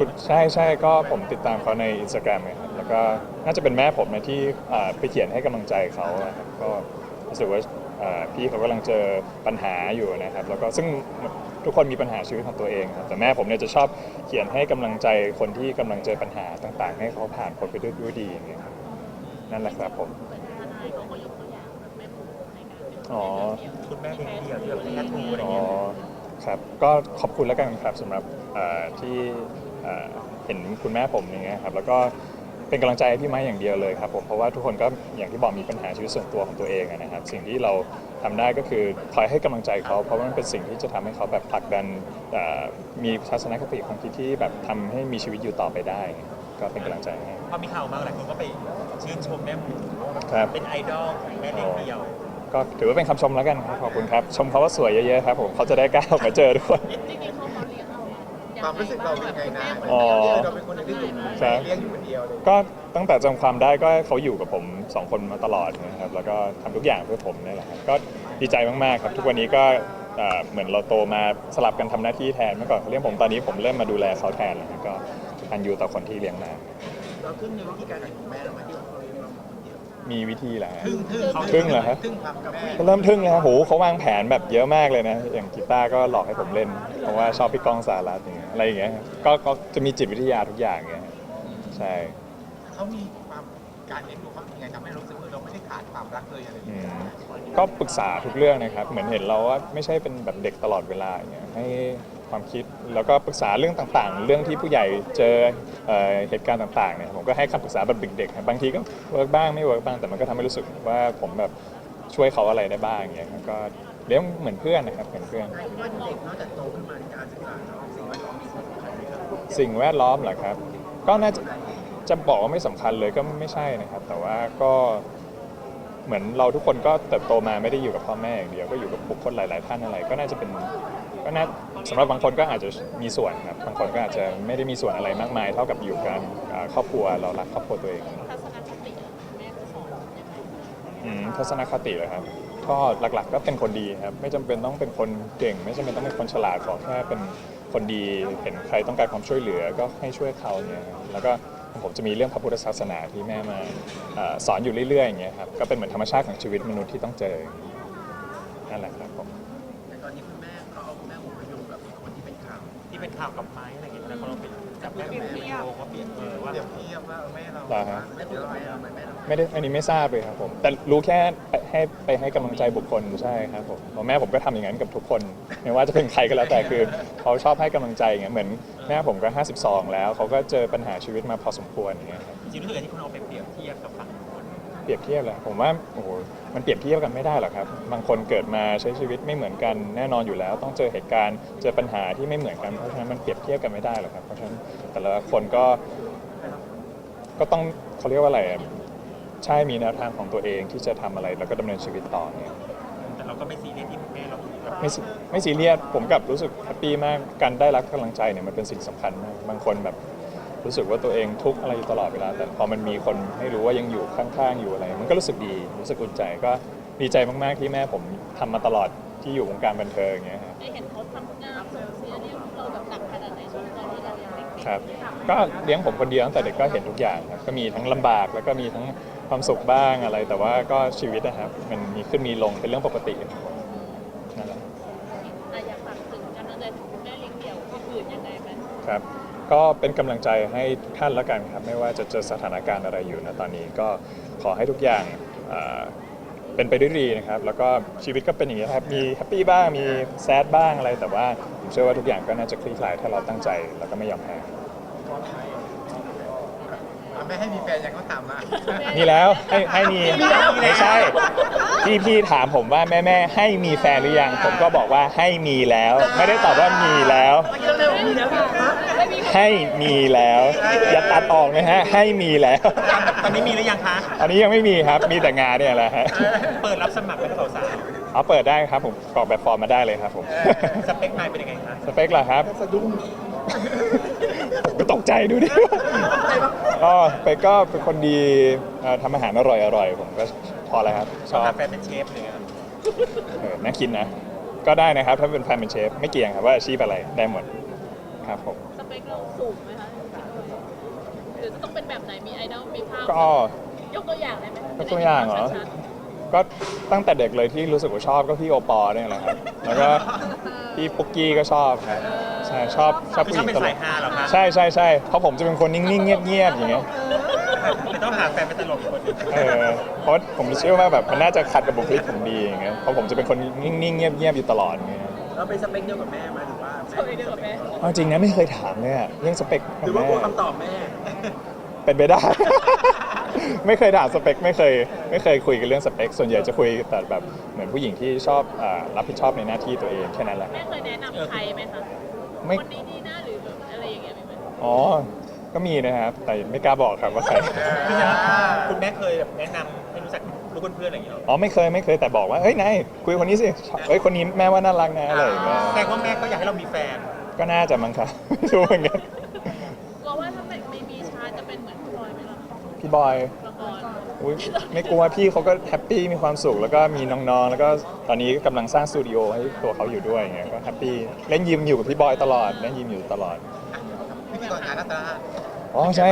คุณใช่ใช่ก็ผมติดตามเขาในอินสตาแกรมครับ แล้วก็น่าจะเป็นแม่ผมนะที่อ่าไปเขียนให้กำลังใจเขาอะครับก็รู้สึกว่าอ่าพี่เขากำลังเจอปัญหาอยู่นะครับ แล้วก็ซึ่งทุกคนมีปัญหาชีวิตของตัวเองครับแต่แม่ผมเนี่ยจะชอบเขียนให้กำลังใจคนที่กำลังเจอปัญหาต่างๆ ให้เขาผ่านพ้นไปด้วยด้วยดีอย่างเงี้ยครับนั่นแหละครับผมเหมือนทนายเขาก็ยกตัวอย่างแบบแม่ปูในการเป็นอ๋อ คุณแม่เลี้ยงเดี่ยวที่แบบแค่ทูอะไรอ๋อ เงี้ยครับ ก็ขอบคุณแล้วกันครับสำหรับ เอ่อที่เอ่อเห็นคุณแม่ผมอย่างเงี้ยครับแล้วก็เป็นกำลังใจให้พี่ไม้อย่างเดียวเลยครับผมเพราะว่าทุกคนก็อย่างที่บอกมีปัญหาชีวิตส่วนตัวของตัวเองอะนะครับสิ่งที่เราทำได้ก็คือคอยให้กำลังใจเขา เพราะว่ามันเป็นสิ่งที่จะทำให้เขาแบบผลักดันเอ่อมีทัศนคติความคิดที่แบบทำให้มีชีวิตอยู่ต่อไปได้ ก็เป็นกำลังใจให้ พอมีข่าวมาหลายคนก็ไปชื่นชมแม่หมูครับ เป็นไอดอลของแม่เลี้ยงเดี่ยว ก็ถือว่าเป็นคำชมแล้วกันครับขอบคุณครับ ชมเขาว่าสวยเยอะๆครับผมเขาจะได้กล้าออกมาเจอทุกคน จริงๆเขามาเลี้ยงเราอย่ง ความรู้สึกเราเป็นไงนะอ๋อ เราเป็นคนที่ถูกครับเลี้ยงอยู่คนเดียวเลยก็ตั้งแต่จำความได้ก็เขาอยู่กับผมสองคนมาตลอดนะครับแล้วก็ทำทุกอย่างเพื่อผมนี่แหละครับก็ดีใจมากๆครับทุกวันนี้ก็เอ่อเหมือนเราโตมาสลับกันทำหน้าที่แทนเมื่อก่อนเขาเลี้ยงผมตอนนี้ผมเริ่มมาดูแลเขาแทนแล้วก็ทันอยู่ต่อคนที่เลี้ยงมา เราทึ่งในวิธีการเลี้ยงของแม่เราไหมาที่เราเลี้ยงเราคนเดียวมีวิธีแหละ ทึ่งทึ่งทึ่งเหรอฮะ ทึ่งความกับแม่ก็เริ่มทึ่งเลยครับโหเขาวางแผนแบบเยอะมากเลยนะ อย่างกีตาร์ก็หลอกให้ผมเล่น เพราะว่าชอบพี่ก้องสารัตอย่างเงี้ย อะไรอย่างเงี้ยครับก็ก็จะมีจิตวิทยาทุกอย่างเงี้ยครับใช่ เขามีความการเลี้ยงดูเขาเป็นยังไงทำให้เรารู้สึกว่าเราไม่ได้ขาดความรักเลยอะไรอย่างอืเงี้ยมก็ปรึกษาทุกเรื่องนะครับ เหมือนเห็นเราว่าไม่ใช่เป็นแบบเด็กตลอดเวลาอย่างเงี้ยให้ความคิดแล้วก็ปรึกษาเรื่องต่างๆ เรื่องที่ผู้ใหญ่เจอเอ่อเหตุการณ์ต่างๆเนี่ยผมก็ให้คำปรึกษาแบบเด็กๆครับบางทีก็เวิร์กบ้างไม่เวิร์กบ้างแต่มันก็ทำให้รู้สึกว่าผมแบบช่วยเขาอะไรได้บ้างอย่างเงี้ยครับก็ เลี้ยงเหมือนเพื่อนนะครับเหมือนเพื่อนว่าเด็กนอกจากโตขึ้นมาในการศึกษาแล้วสิ่งแวดล้อมมีส่วนสำคัญไหมครับสิ่งแวดล้อมเหรอครับ ก็น่าจะจะบอกว่าไม่สำคัญเลยก็ไม่ใช่นะครับ แต่ว่าก็เหมือนเราทุกคนก็เติบโตมาไม่ได้อยู่กับพ่อแม่อย่างเดียวก็อยู่กับบุคคลหลาย ๆ ท่านอะไร ก็น่าจะเป็นก็น่าสำหรับบางคนก็อาจจะมีส่วนครับบางคนก็อาจจะไม่ได้มีส่วนอะไรมากมาย เท่ากับอยู่กันอ่าครอบครัวเรารักครอบครัวตัวเองทัศนคติแม่เขาสอนยังไงอืมทัศนคติเลยครับ ก็หลักๆก็เป็นคนดีครับ ไม่จำเป็นต้องเป็นคนเก่ง ไม่จำเป็นต้องเป็นคนฉลาดขอแค่เป็นคนดี เห็นใครต้องการความช่วยเหลือก็ให้ช่วยเขาเนี่ยครับแล้วก็ผมจะมีเรื่องพระพุทธศาสนาที่แม่มาเอ่อสอนอยู่เรื่อยๆอย่างเงี้ยครับ ก็เป็นเหมือนธรรมชาติของชีวิตมนุษย์ที่ต้องเจอนั่นแหละครับผม ต่ตอนนี้คุณแม่เขาเอาคุณแม่ผมไปโยงกับคนที่เป็นข่าวที่เป็นข่าวกับไม้อะไรเงี้ยแล้วพอเราไปจับแม่หมูไปโยงว่าเปลี่ยนเออว่าเปรียบเทียบว่าแม่เราแม่เราแม่เราแม่เราไม่ได้อันนี้ไม่ทราบเลยครับผม แต่รู้แค่ไปให้ไปให้กำลังใจบุคคลใช่ครับผมเพราะแม่ผมก็ทำอย่างนั้นกับทุกคน ไม่ว่าจะเป็นใครก็แล้วแต่คือเขาชอบให้กำลังใจอย่างเงี้ยเหมือนแม่ผมก็ 52 แล้วเขาก็เจอปัญหาชีวิตมาพอสมควรอย่างเงี้ยครับ จริงๆรู้สึกอย่างที่คุณเอาไปเปรียบเทียบกับฝั่งคนเป รียบเทียบเลยผมว่าโอ้โหมันเปรียบเทียบกันไม่ได้หรอกครับ บางคนเกิดมาใช้ชีวิตไม่เหมือนกันแน่นอนอยู่แล้ว ต้องเจอเหตุการณ์เจอปัญหาที่ไม่เหมือนกันเพราะฉะนั้นมันเปรียบเทียบกันไม่ได้หรอกครับเพราะฉะนั้นแต่ละคนก็ก็ต้องเขาเรียกว่าอะไรอะใช่มีแนวทางของตัวเองที่จะทำอะไรแล้วก็ดำเนินชีวิตต่อเนี่ยแต่เราก็ไม่ซีเรียสที่แม่เราแบบไม่ซีไม่ซีเรียสผมกลับรู้สึกแฮปปี้มากการได้รับกำลังใจเนี่ยมันเป็นสิ่งสำคัญมากบางคนแบบ รู้สึกว่าตัวเองทุกข์อะไรอยู่ตลอดเวลา แต่พอมันมีคนให้รู้ว่ายังอยู่ข้างๆอยู่อะไร มันก็รู้สึกดีรู้สึกอุ่นใจก็ดีใจมากๆที่แม่ผมทำมาตลอดที่อยู่วงการบันเทิงอย่างเงี้ยฮะได้เห็นเขาทำงานส่งเสียเลี้ยงเราแบบหนักขนาดไหนช่วงตอนที่เรายังเด็กๆครับก็เลี้ยงผมคนเดียวตั้งแต่เด็กก็เห็นทุกอย่างครับก็มีทั้งลำบากแล้วก็มีทั้งความสุขบ้างอะไร แต่ว่าก็ชีวิตนะครับ มันมีขึ้นมีลงเป็นเรื่องปกติครับผมนั่นแหละอะอยากฝากถึงการดำเนินแม่เลี้ยงเดี่ยวที่อื่นยังไงไหมครับ ก็เป็นกำลังใจให้ทุกท่านแล้วกันครับ ไม่ว่าจะเจอสถานการณ์อะไรอยู่นะตอนนี้ก็ขอให้ทุกอย่างเอ่อเป็นไปด้วยดีนะครับ แล้วก็ชีวิตก็เป็นอย่างนี้ยครับ มีแฮปปี้บ้างมีแซดบ้างอะไรแต่ว่าผมเชื่อว่าทุกอย่างก็น่าจะคลี่คลายถ้าเราตั้งใจแล้วก็ไม่ยอมแพ้ แม่ให้มีแฟนยังเขาถามมา มีแล้วให้ให้มีไม่ใช่พี่พี่ถามผมว่าแม่แม่ให้มีแฟนหรือยัง ผมก็บอกว่าให้มีแล้ว ไม่ได้ตอบว่ามีแล้วให้มีแล้ว อย่าตัดออกนะฮะ ให้มีแล้ว ตอนนี้มีหรือยังคะ อันนี้ยังไม่มีครับ มีแต่งานเนี่ยแหละฮะเปิดรับสมัครเป็นสาวเอาเปิดได้ครับผมกรอกแบบฟอร์มมาได้เลยครับผม ๆสเปคนายเป็นยังไงคะ สเปคเหรอครับ สะดุ้งผมก็ ตกใจดูดิก็สเปคก็เป็นคนดีเอ่อทำอาหารอร่อยอร่อยๆผมก็พอแล้วครับชชอบอบหาแฟนเป็นเชฟเลยครับเออน่ากินนะ ก็ได้นะครับ ถ้าเป็นแฟนเป็นเชฟ ไม่เกี่ยงครับว่าอาชีพอะไรได้หมดคครับผม สเปคเราสูงไหมคะหรือจะต้องเป็นแบบไหนมีไอดอลมีภาพก็ ยกตัวอย่างได้ไหมยกตัวอย่างเหรอ ชัดก็ตั้งแต่เด็กเลยที่รู้สึกว่าชอบก็พี่โอปอล์เนี่ยแหละครับ แล้วก็พี่ปุ๊กกี้ก็ชอบครับ ใช่ชอบชอบคือผู้ชหอบญิงเป็นตลสากยฮาเหรอคะใช่ใช่ใช่เพราะผมจะเป็นคนนิ่งๆเงียบๆอย่างเงี้ยแต่ต้องหาแฟนเป็นตลกอีกคนหนึงเออเพราะผมเชื่อว่าแบบมันน่าจะขัดกับบุคลิกผมดีอย่างเงี้ยเพราะผมจะเป็นคนนิ่งๆเงียบๆอยู่ตลอดอย่างเงี้ยเราเป็นสเปคเดียวกับแม่ไหมหรือว่าๆสเปคเดียวกับแม่เอาจริงนะไม่เคยถามเลยอะเรื่องสเปคหกับรือว่าแม่กลัวคำตอบแม่ เป็นไปได้ ไม่เคยถามสเปคไม่เคย ไม่เคยคุยกันเรื่องสเปค ส่วนใหญ่จะคุยแต่แบบเหมือนผู้หญิงที่ชอบอ่ารับผิดชอบในหน้าที่ตัวเองแค่นั้นแหละ แม่เคยแนะนำใครไหมคะ ไม่คนนี้ดีนะหรือแบบอะไรอย่างเงี้ยมีไหมอ๋อ ก็มีนะครับ แต่ไม่กล้าบอกครับว่าใครคือแสดงว่าคุณแม่เคยแบบแนะนำให้รู้จักลูกเพื่อนๆอะไรอย่างเงี้ยหรออ๋อไม่เคยไม่เคยแต่บอกว่าเฮ้ยนายคุยคนนี้สิเฮ้ยคนนี้แม่ว่าน่ารักนะอะไรอย่างเงี้ยแสดงว่าแม่ก็อยากให้เรามีแฟน ก็น่าจะมั้งครับไม่รู้เหมือนกันกลัวว่าถ้าไม่ไม่มีชาร์จจะเป็นเหมือนพลอยไหมล่ะพี่บอย ละคร อุ๊ยไม่กลัวพี่เขาก็แฮปปี้มีความสุขแล้วก็มีน้องๆ แล้วก็ตอนนี้กำลังสร้างสตูดิโอให้ตัวเขาอยู่ด้วยอย่างเงี้ยก็แฮปปี้เล่นยิมอยู่กับพี่บอยตลอดเล่นยิมอยู่ตลอดพิธีกรงานรัตนาอ๋อใช่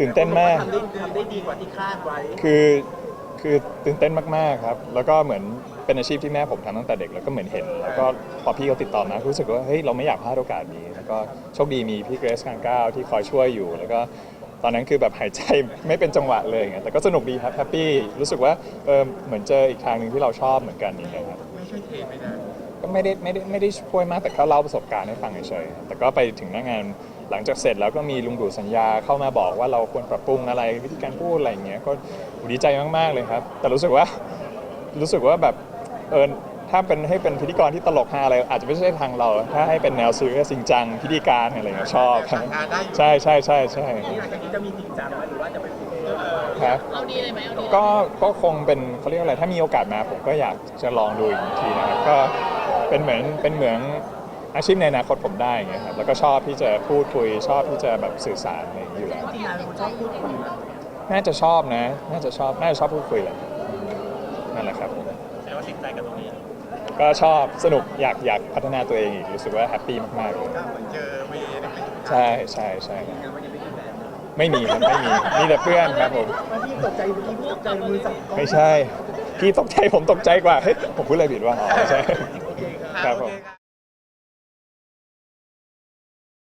ตื่นเต้นมาก ทำได้ทำได้ดีกว่าที่คาดไว้คือคือตื่นเต้นมากๆครับ แล้วก็เหมือนเป็นอาชีพที่แม่ผมทำตั้งแต่เด็กแล้วก็เหมือนเห็น แล้วก็พอพี่เขาติดต่อมารู้สึกว่าเฮ้ยเราไม่อยากพลาดโอกาสนี้แล้วก็โชคดีมีพี่เกรซการก้าวที่คอยช่วยอยู่ แล้วก็ ตอนนั้นคือแบบหายใจไม่เป็นจังหวะเลยอย่างเงี้ยแต่ก็สนุกดีครับแฮปปี้รู้สึกว่าเออเหมือนเจออีกทางหนึ่งที่เราชอบเหมือนกันอย่างเงี้ยครับไม่ช่วยเทรนไม่ได้ก็ไม่ได้ไม่ได้ไม่ได้ช่วยมากแต่ก็เล่าประสบการณ์ให้ฟังเฉยๆแต่ก็ไปถึงหน้างานหลังจากเสร็จแล้วก็มีลุงดูสัญญาเข้ามาบอกว่าเราควรปรับปรุงอะไรวิธีการพูดอะไรอย่างเงี้ยก็ดีใจมากๆเลยครับ แต่รู้สึกว่ารู้สึกว่าแบบเออ ถ้าเป็นให้เป็นพิธีกรที่ตลกฮาอะไร อาจจะไม่ใช่ทางเรา ถ้าให้เป็นแนวซีเรียสจริงจังพิธีการอะไรอย่างเงี้ยชอบครับงานได้อยู่ใช่ใช่ใช่ใช่ที่หลังจากนี้จะมีจริงจังไหมหรือว่าจะเป็นเรื่องครับเอาดีเลยไหมเอาดีเลยไหมก็ก็คงเป็นเขาเรียกอะไรถ้ามีโอกาสมาผมก็อยากจะลองดูอีกทีนะครับก็เป็นเหมือนเป็นเหมือนอาชีพในอนาคตผมได้อย่างเงี้ยครับแล้วก็ชอบที่จะพูดคุยชอบที่จะแบบสื่อสารอะไรอย่างเงี้ยอยู่แล้วจริงๆนายเป็นคนชอบพูดคุยนะน่าจะชอบนะ น่าจะชอบน่าจะชอบพูดคุยแหละนั่นแหละครับแสดงว่าติดใจกับตรงนี้ ก็ชอบสนุกอยากอยากพัฒนาตัวเองอีกรู้สึกว่าแฮปปี้มากๆเลยก็เหมือนเจอเวย์ในเป็นใช่ใช่ใช่งานวันนี้ไม่มีแฟนนะไม่มีครับไม่มีมีแต่เพื่อนครับผมมาพี่ตกใจเมื่อกี้พี่ตกใจมือสั่นไม่ใช่ พี่ตกใจผมตกใจกว่าเฮ้ยผมพูดอะไรผิดวะอ๋อใช่ โอเคครับ ครับผม โอเคครับ